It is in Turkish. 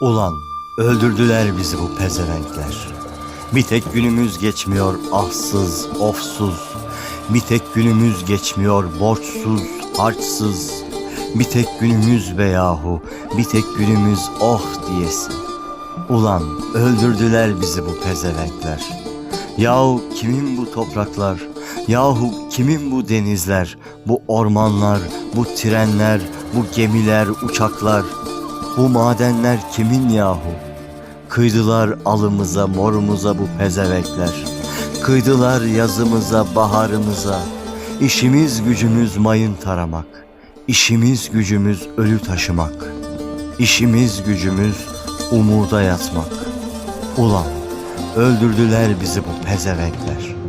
Ulan öldürdüler bizi bu pezevenkler. Bir tek günümüz geçmiyor ahsız, ofsuz. Bir tek günümüz geçmiyor borçsuz, harçsız. Bir tek günümüz be yahu, bir tek günümüz oh diyesin. Ulan öldürdüler bizi bu pezevenkler. Yahu kimin bu topraklar? Yahu kimin bu denizler? Bu ormanlar, bu trenler, bu gemiler, uçaklar? Bu madenler kimin yahu? Kıydılar alımıza, morumuza bu pezevekler. Kıydılar yazımıza, baharımıza. İşimiz gücümüz mayın taramak. İşimiz gücümüz ölü taşımak. İşimiz gücümüz umuda yatmak. Ulan öldürdüler bizi bu pezevekler.